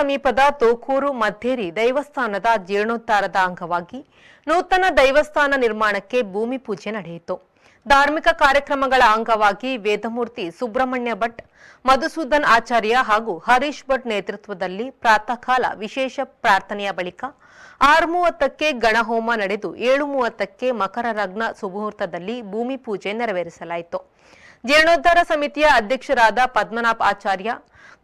ಸಮೀಪದ ತೋಕೂರು ಮಧ್ಯೇರಿ ದೈವಸ್ಥಾನದ ಜೀರ್ಣೋದ್ಧಾರದ ಅಂಗವಾಗಿ ನೂತನ ದೈವಸ್ಥಾನ ನಿರ್ಮಾಣಕ್ಕೆ ಭೂಮಿ ಪೂಜೆ ನಡೆಯಿತು. ಧಾರ್ಮಿಕ ಕಾರ್ಯಕ್ರಮಗಳ ಅಂಗವಾಗಿ ವೇದಮೂರ್ತಿ ಸುಬ್ರಹ್ಮಣ್ಯ ಭಟ್, ಮಧುಸೂದನ್ ಆಚಾರ್ಯ ಹಾಗೂ ಹರೀಶ್ ಭಟ್ ನೇತೃತ್ವದಲ್ಲಿ ಪ್ರಾತಃ ಕಾಲ ವಿಶೇಷ ಪ್ರಾರ್ಥನೆಯ ಬಳಿಕ ಆರು ಮೂವತ್ತಕ್ಕೆ ಗಣಹೋಮ ನಡೆದು ಏಳು ಮೂವತ್ತಕ್ಕೆ ಮಕರ ರಗ್ನ ಸುಮುಹೂರ್ತದಲ್ಲಿ ಭೂಮಿ ಪೂಜೆ ನೆರವೇರಿಸಲಾಯಿತು. ಜೀರ್ಣೋದ್ಧಾರ ಸಮಿತಿಯ ಅಧ್ಯಕ್ಷರಾದ ಪದ್ಮನಾಭ್ ಆಚಾರ್ಯ,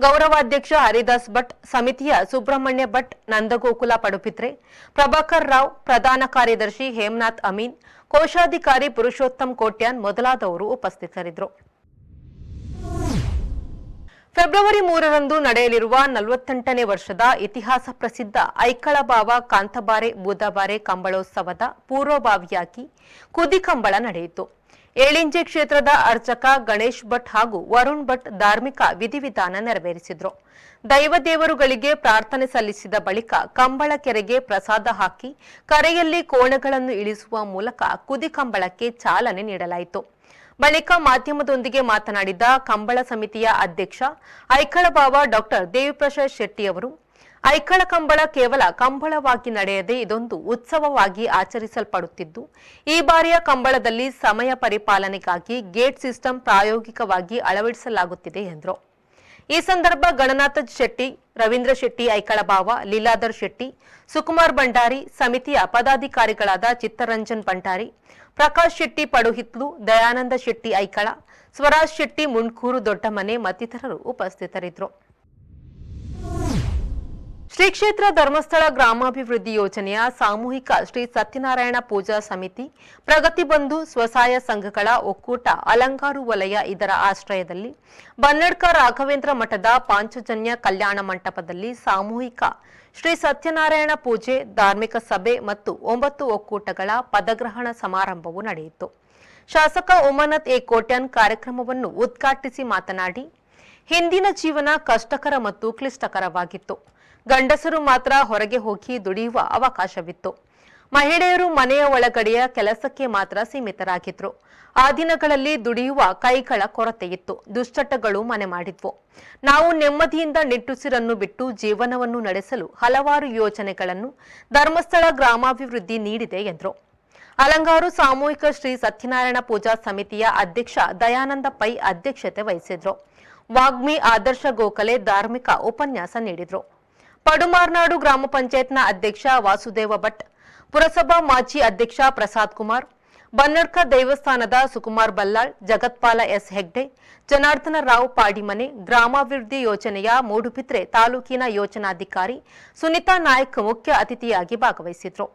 ಗೌರವಾಧ್ಯಕ್ಷ ಹರಿದಾಸ್ ಭಟ್, ಸಮಿತಿಯ ಸುಬ್ರಹ್ಮಣ್ಯ ಭಟ್, ನಂದಗೋಕುಲ ಪಡುಪಿತ್ರೆ ಪ್ರಭಾಕರ್ ರಾವ್, ಪ್ರಧಾನ ಕಾರ್ಯದರ್ಶಿ ಹೇಮನಾಥ್ ಅಮೀನ್, ಕೋಶಾಧಿಕಾರಿ ಪುರುಷೋತ್ತಮ್ ಕೋಟ್ಯಾನ್ ಮೊದಲಾದವರು ಉಪಸ್ಥಿತರಿದ್ದರು. ಫೆಬ್ರವರಿ ಮೂರರಂದು ನಡೆಯಲಿರುವ ನಲವತ್ತೆಂಟನೇ ವರ್ಷದ ಇತಿಹಾಸ ಪ್ರಸಿದ್ಧ ಐಕಳಬಾವ ಕಾಂತಬಾರೆ ಬೂದಬಾರೆ ಕಂಬಳೋತ್ಸವದ ಪೂರ್ವಭಾವಿಯಾಗಿ ಕುದಿಕಂಬಳ ನಡೆಯಿತು. ಏಳಿಂಜೆ ಕ್ಷೇತ್ರದ ಅರ್ಚಕ ಗಣೇಶ್ ಭಟ್ ಹಾಗೂ ವರುಣ್ ಭಟ್ ಧಾರ್ಮಿಕ ವಿಧಿವಿಧಾನ ನೆರವೇರಿಸಿದ್ರು. ದೈವದೇವರುಗಳಿಗೆ ಪ್ರಾರ್ಥನೆ ಸಲ್ಲಿಸಿದ ಬಳಿಕ ಕಂಬಳ ಕೆರೆಗೆ ಪ್ರಸಾದ ಹಾಕಿ ಕರೆಯಲ್ಲಿ ಕೋಣಗಳನ್ನು ಇಳಿಸುವ ಮೂಲಕ ಕುದಿ ಕಂಬಳಕ್ಕೆ ಚಾಲನೆ ನೀಡಲಾಯಿತು. ಬಳಿಕ ಮಾಧ್ಯಮದೊಂದಿಗೆ ಮಾತನಾಡಿದ ಕಂಬಳ ಸಮಿತಿಯ ಅಧ್ಯಕ್ಷ, ಐಕಳಬಾವ ಡಾಕ್ಟರ್ ದೇವಿಪ್ರಸಾದ್ ಶೆಟ್ಟಿ ಅವರು ಐಕಳ ಕಂಬಳ ಕೇವಲ ಕಂಬಳವಾಗಿ ನಡೆಯದೆ ಇದೊಂದು ಉತ್ಸವವಾಗಿ ಆಚರಿಸಲ್ಪಡುತ್ತಿದ್ದು, ಈ ಬಾರಿಯ ಕಂಬಳದಲ್ಲಿ ಸಮಯ ಪರಿಪಾಲನೆಗಾಗಿ ಗೇಟ್ ಸಿಸ್ಟಮ್ ಪ್ರಾಯೋಗಿಕವಾಗಿ ಅಳವಡಿಸಲಾಗುತ್ತಿದೆ ಎಂದರು. ಈ ಸಂದರ್ಭ ಗಣನಾಥ ಶೆಟ್ಟಿ, ರವೀಂದ್ರ ಶೆಟ್ಟಿ ಐಕಳಬಾವ ಲೀಲಾಧರ್ ಶೆಟ್ಟಿ, ಸುಕುಮಾರ್ ಭಂಡಾರಿ, ಸಮಿತಿಯ ಪದಾಧಿಕಾರಿಗಳಾದ ಚಿತ್ತರಂಜನ್ ಭಂಡಾರಿ, ಪ್ರಕಾಶ್ ಶೆಟ್ಟಿ ಪಡುಹಿತ್ಲು, ದಯಾನಂದ ಶೆಟ್ಟಿ ಐಕಳ, ಸ್ವರಾಜ್ ಶೆಟ್ಟಿ ಮುಣ್ಕೂರು ದೊಡ್ಡಮನೆ ಮತ್ತಿತರರು ಉಪಸ್ಥಿತರಿದ್ದರು. ಶ್ರೀ ಕ್ಷೇತ್ರ ಧರ್ಮಸ್ಥಳ ಗ್ರಾಮಾಭಿವೃದ್ಧಿ ಯೋಜನೆಯ ಸಾಮೂಹಿಕ ಶ್ರೀ ಸತ್ಯನಾರಾಯಣ ಪೂಜಾ ಸಮಿತಿ, ಪ್ರಗತಿ ಬಂಧು ಸ್ವಸಹಾಯ ಸಂಘಗಳ ಒಕ್ಕೂಟ, ಅಲಂಕಾರು ವಲಯ ಇದರ ಆಶ್ರಯದಲ್ಲಿ ಬನ್ನಡ್ಕ ರಾಘವೇಂದ್ರ ಮಠದ ಪಾಂಚಜನ್ಯ ಕಲ್ಯಾಣ ಮಂಟಪದಲ್ಲಿ ಸಾಮೂಹಿಕ ಶ್ರೀ ಸತ್ಯನಾರಾಯಣ ಪೂಜೆ, ಧಾರ್ಮಿಕ ಸಭೆ ಮತ್ತು ಒಂಬತ್ತು ಒಕ್ಕೂಟಗಳ ಪದಗ್ರಹಣ ಸಮಾರಂಭವು ನಡೆಯಿತು. ಶಾಸಕ ಉಮನತ್ ಎ. ಕೋಟ್ಯಾನ್ ಕಾರ್ಯಕ್ರಮವನ್ನು ಉದ್ಘಾಟಿಸಿ ಮಾತನಾಡಿ, ಹಿಂದಿನ ಜೀವನ ಕಷ್ಟಕರ ಮತ್ತು ಕ್ಲಿಷ್ಟಕರವಾಗಿತ್ತು. ಗಂಡಸರು ಮಾತ್ರ ಹೊರಗೆ ಹೋಗಿ ದುಡಿಯುವ ಅವಕಾಶವಿತ್ತು. ಮಹಿಳೆಯರು ಮನೆಯ ಒಳಗಡೆಯ ಕೆಲಸಕ್ಕೆ ಮಾತ್ರ ಸೀಮಿತರಾಗಿದ್ರು. ಆ ದಿನಗಳಲ್ಲಿ ದುಡಿಯುವ ಕೈಗಳ ಕೊರತೆಯಿತ್ತು. ದುಶ್ಚಟಗಳು ಮನೆ ಮಾಡಿದ್ವು. ನಾವು ನೆಮ್ಮದಿಯಿಂದ ನಿಟ್ಟುಸಿರನ್ನು ಬಿಟ್ಟು ಜೀವನವನ್ನು ನಡೆಸಲು ಹಲವಾರು ಯೋಜನೆಗಳನ್ನು ಧರ್ಮಸ್ಥಳ ಗ್ರಾಮಾಭಿವೃದ್ಧಿ ನೀಡಿದೆ ಎಂದರು. ಅಲಂಗಾರು ಸಾಮೂಹಿಕ ಶ್ರೀ ಸತ್ಯನಾರಾಯಣ ಪೂಜಾ ಸಮಿತಿಯ ಅಧ್ಯಕ್ಷ ದಯಾನಂದ ಪೈ ಅಧ್ಯಕ್ಷತೆ ವಹಿಸಿದ್ರು. ವಾಗ್ಮಿ ಆದರ್ಶ ಗೋಖಲೆ ಧಾರ್ಮಿಕ ಉಪನ್ಯಾಸ ನೀಡಿದ್ರು. ಪಡುಮಾರ್ನಾಡು ಗ್ರಾಮ ಪಂಚಾಯತ್ನ ಅಧ್ಯಕ್ಷ ವಾಸುದೇವ ಭಟ್, ಪುರಸಭಾ ಮಾಜಿ ಅಧ್ಯಕ್ಷ ಪ್ರಸಾದ್ ಕುಮಾರ್, ಬನ್ನಡ್ಕ ದೇವಸ್ಥಾನದ ಸುಕುಮಾರ್ ಬಲ್ಲಾಳ್, ಜಗತ್ಪಾಲ ಎಸ್ ಹೆಗ್ಡೆ, ಜನಾರ್ದನ ರಾವ್ ಪಾಡಿಮನೆ, ಗ್ರಾಮಾಭಿವೃದ್ಧಿ ಯೋಜನೆಯ ಮೂಡುಬಿದ್ರೆ ತಾಲೂಕಿನ ಯೋಜನಾಧಿಕಾರಿ ಸುನಿತಾ ನಾಯ್ಕ್ ಮುಖ್ಯ ಅತಿಥಿಯಾಗಿ ಭಾಗವಹಿಸಿದ್ರು.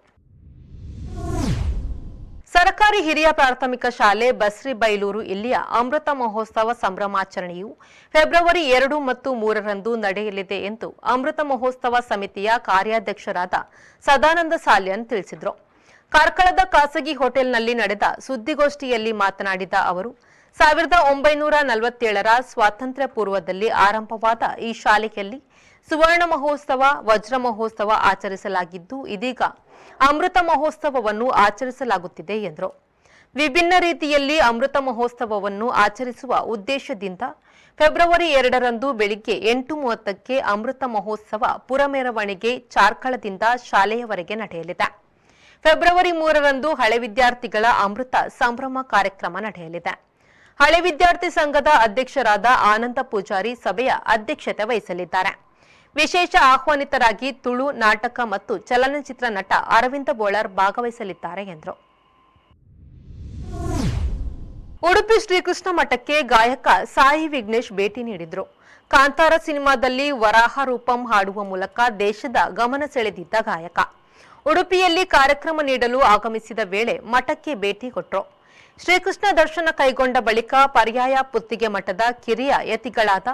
ಸರ್ಕಾರಿ ಹಿರಿಯ ಪ್ರಾಥಮಿಕ ಶಾಲೆ ಬಸ್ರಿಬೈಲೂರು ಇಲ್ಲಿಯ ಅಮೃತ ಮಹೋತ್ಸವ ಸಂಭ್ರಮಾಚರಣೆಯು ಫೆಬ್ರವರಿ ಎರಡು ಮತ್ತು ಮೂರರಂದು ನಡೆಯಲಿದೆ ಎಂದು ಅಮೃತ ಮಹೋತ್ಸವ ಸಮಿತಿಯ ಕಾರ್ಯಾಧ್ಯಕ್ಷರಾದ ಸದಾನಂದ ಸಾಲ್ಯನ್ ತಿಳಿಸಿದರು. ಕಾರ್ಕಳದ ಖಾಸಗಿ ಹೋಟೆಲ್ನಲ್ಲಿ ನಡೆದ ಸುದ್ದಿಗೋಷ್ಠಿಯಲ್ಲಿ ಮಾತನಾಡಿದ ಅವರು, ಸಾವಿರದ ಒಂಬೈನೂರ ನಲವತ್ತೇಳರ ಸ್ವಾತಂತ್ರ್ಯ ಪೂರ್ವದಲ್ಲಿ ಆರಂಭವಾದ ಈ ಶಾಲೆಯಲ್ಲಿ ಸುವರ್ಣ ಮಹೋತ್ಸವ, ವಜ್ರ ಮಹೋತ್ಸವ ಆಚರಿಸಲಾಗಿದ್ದು ಇದೀಗ ಅಮೃತ ಮಹೋತ್ಸವವನ್ನು ಆಚರಿಸಲಾಗುತ್ತಿದೆ ಎಂದರು. ವಿಭಿನ್ನ ರೀತಿಯಲ್ಲಿ ಅಮೃತ ಮಹೋತ್ಸವವನ್ನು ಆಚರಿಸುವ ಉದ್ದೇಶದಿಂದ ಫೆಬ್ರವರಿ ಎರಡರಂದು ಬೆಳಿಗ್ಗೆ ಎಂಟು ಮೂವತ್ತಕ್ಕೆ ಅಮೃತ ಮಹೋತ್ಸವ ಪುರಮೆರವಣಿಗೆ ಚಾರ್ಕಳದಿಂದ ಶಾಲೆಯವರೆಗೆ ನಡೆಯಲಿದೆ. ಫೆಬ್ರವರಿ ಮೂರರಂದು ಹಳೆ ವಿದ್ಯಾರ್ಥಿಗಳ ಅಮೃತ ಸಂಭ್ರಮ ಕಾರ್ಯಕ್ರಮ ನಡೆಯಲಿದೆ. ಹಳೆ ವಿದ್ಯಾರ್ಥಿ ಸಂಘದ ಅಧ್ಯಕ್ಷರಾದ ಆನಂದ ಪೂಜಾರಿ ಸಭೆಯ ಅಧ್ಯಕ್ಷತೆ ವಹಿಸಲಿದ್ದಾರೆ. ವಿಶೇಷ ಆಹ್ವಾನಿತರಾಗಿ ತುಳು, ನಾಟಕ ಮತ್ತು ಚಲನಚಿತ್ರ ನಟ ಅರವಿಂದ ಬೋಳರ್ ಭಾಗವಹಿಸಲಿದ್ದಾರೆ ಎಂದರು. ಉಡುಪಿ ಶ್ರೀಕೃಷ್ಣ ಮಠಕ್ಕೆ ಗಾಯಕ ಸಾಯಿ ವಿಘ್ನೇಶ್ ಭೇಟಿ ನೀಡಿದ್ರು. ಕಾಂತಾರ ಸಿನಿಮಾದಲ್ಲಿ ವರಾಹ ರೂಪಂ ಹಾಡುವ ಮೂಲಕ ದೇಶದ ಗಮನ ಸೆಳೆದಿದ್ದ ಗಾಯಕ. ಉಡುಪಿಯಲ್ಲಿ ಕಾರ್ಯಕ್ರಮ ನೀಡಲು ಆಗಮಿಸಿದ ವೇಳೆ ಮಠಕ್ಕೆ ಭೇಟಿ ಕೊಟ್ಟರು ಶ್ರೀಕೃಷ್ಣ ದರ್ಶನ ಕೈಗೊಂಡ ಬಳಿಕ ಪರ್ಯಾಯ ಪುತ್ತಿಗೆ ಮಠದ ಕಿರಿಯ ಯತಿಗಳಾದ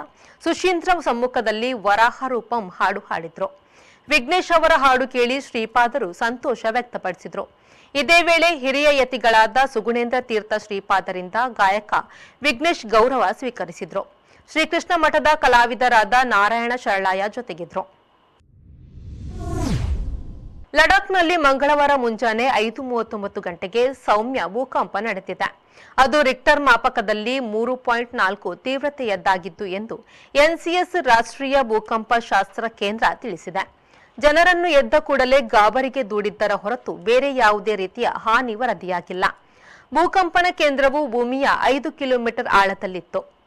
ಸುಶೀಂದ್ರ ಸಮ್ಮುಖದಲ್ಲಿ ವರಾಹ ರೂಪಂ ಹಾಡು ಹಾಡಿದ್ರು. ವಿಘ್ನೇಶ್ ಅವರ ಹಾಡು ಕೇಳಿ ಶ್ರೀಪಾದರು ಸಂತೋಷ ವ್ಯಕ್ತಪಡಿಸಿದ್ರು. ಇದೇ ವೇಳೆ ಹಿರಿಯ ಯತಿಗಳಾದ ಸುಗುಣೇಂದ್ರ ತೀರ್ಥ ಶ್ರೀಪಾದರಿಂದ ಗಾಯಕ ವಿಘ್ನೇಶ್ ಗೌರವ ಸ್ವೀಕರಿಸಿದ್ರು. ಶ್ರೀಕೃಷ್ಣ ಮಠದ ಕಲಾವಿದರಾದ ನಾರಾಯಣ ಶರಳಾಯ ಜೊತೆಗಿದ್ರು. ಲಡಾಖ್ನಲ್ಲಿ ಮಂಗಳವಾರ ಮುಂಜಾನೆ ಐದು ಮೂವತ್ತೊಂಬತ್ತು ಗಂಟೆಗೆ ಸೌಮ್ಯ ಭೂಕಂಪ ನಡೆದಿದೆ. ಅದು ರಿಕ್ಟರ್ ಮಾಪಕದಲ್ಲಿ ಮೂರು ಪಾಯಿಂಟ್ ನಾಲ್ಕು ತೀವ್ರತೆಯದ್ದಾಗಿತ್ತು ಎಂದು ಎನ್ಸಿಎಸ್ ರಾಷ್ಟ್ರೀಯ ಭೂಕಂಪ ಶಾಸ್ತ್ರ ಕೇಂದ್ರ ತಿಳಿಸಿದೆ. ಜನರನ್ನು ಎದ್ದ ಕೂಡಲೇ ಗಾಬರಿಗೆ ದೂಡಿದ್ದರ ಹೊರತು ಬೇರೆ ಯಾವುದೇ ರೀತಿಯ ಹಾನಿ ವರದಿಯಾಗಿಲ್ಲ. ಭೂಕಂಪನ ಕೇಂದ್ರವು ಭೂಮಿಯ ಐದು ಕಿಲೋಮೀಟರ್ ಆಳದಲ್ಲಿತ್ತು.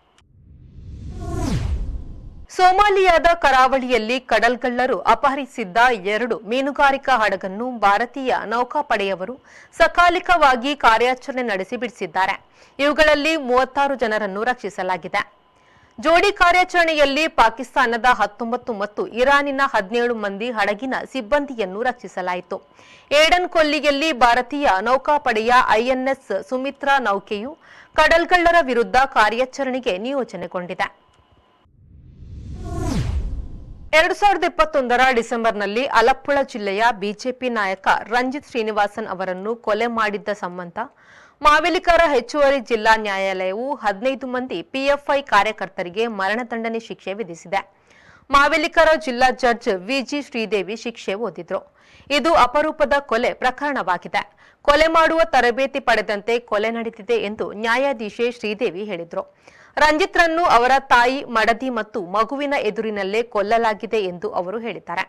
ಸೋಮಾಲಿಯಾದ ಕರಾವಳಿಯಲ್ಲಿ ಕಡಲ್ಗಳ್ಳರು ಅಪಹರಿಸಿದ್ದ ಎರಡು ಮೀನುಗಾರಿಕಾ ಹಡಗನ್ನು ಭಾರತೀಯ ನೌಕಾಪಡೆಯವರು ಸಕಾಲಿಕವಾಗಿ ಕಾರ್ಯಾಚರಣೆ ನಡೆಸಿ ಬಿಡಿಸಿದ್ದಾರೆ. ಇವುಗಳಲ್ಲಿ ಮೂವತ್ತಾರು ಜನರನ್ನು ರಕ್ಷಿಸಲಾಗಿದೆ. ಜೋಡಿ ಕಾರ್ಯಾಚರಣೆಯಲ್ಲಿ ಪಾಕಿಸ್ತಾನದ ಹತ್ತೊಂಬತ್ತು ಮತ್ತು ಇರಾನಿನ ಹದಿನೇಳು ಮಂದಿ ಹಡಗಿನ ಸಿಬ್ಬಂದಿಯನ್ನು ರಕ್ಷಿಸಲಾಯಿತು. ಏಡನ್ ಕೊಲ್ಲಿಯಲ್ಲಿ ಭಾರತೀಯ ನೌಕಾಪಡೆಯ ಐಎನ್ಎಸ್ ಸುಮಿತ್ರಾ ನೌಕೆಯು ಕಡಲ್ಗಳ್ಳರ ವಿರುದ್ಧ ಕಾರ್ಯಾಚರಣೆಗೆ ನಿಯೋಜನೆಗೊಂಡಿದೆ. ಎರಡು ಸಾವಿರದ ಇಪ್ಪತ್ತೊಂದರ ಡಿಸೆಂಬರ್ನಲ್ಲಿ ಅಲಪ್ಪುಳ ಜಿಲ್ಲೆಯ ಬಿಜೆಪಿ ನಾಯಕ ರಂಜಿತ್ ಶ್ರೀನಿವಾಸನ್ ಅವರನ್ನು ಕೊಲೆ ಮಾಡಿದ್ದ ಸಂಬಂಧ ಮಾವೇಲಿಕರ ಹೆಚ್ಚುವರಿ ಜಿಲ್ಲಾ ನ್ಯಾಯಾಲಯವು ಹದಿನೈದು ಮಂದಿ ಪಿಎಫ್ಐ ಕಾರ್ಯಕರ್ತರಿಗೆ ಮರಣದಂಡನೆ ಶಿಕ್ಷೆ ವಿಧಿಸಿದೆ. ಮಾವೇಲಿಕರ ಜಿಲ್ಲಾ ಜಡ್ಜ್ ವಿಜಿ ಶ್ರೀದೇವಿ ಶಿಕ್ಷೆ ಓದಿದ್ರು. ಇದು ಅಪರೂಪದ ಕೊಲೆ ಪ್ರಕರಣವಾಗಿದೆ. ಕೊಲೆ ಮಾಡುವ ತರಬೇತಿ ಪಡೆದಂತೆ ಕೊಲೆ ನಡೆದಿದೆ ಎಂದು ನ್ಯಾಯಾಧೀಶೆ ಶ್ರೀದೇವಿ ಹೇಳಿದ್ರು. ರಂಜಿತ್ರನ್ನು ಅವರ ತಾಯಿ ಮಡದಿ ಮತ್ತು ಮಗುವಿನ ಎದುರಿನಲ್ಲೇ ಕೊಲ್ಲಲಾಗಿದೆ ಎಂದು ಅವರು ಹೇಳಿದ್ದಾರೆ.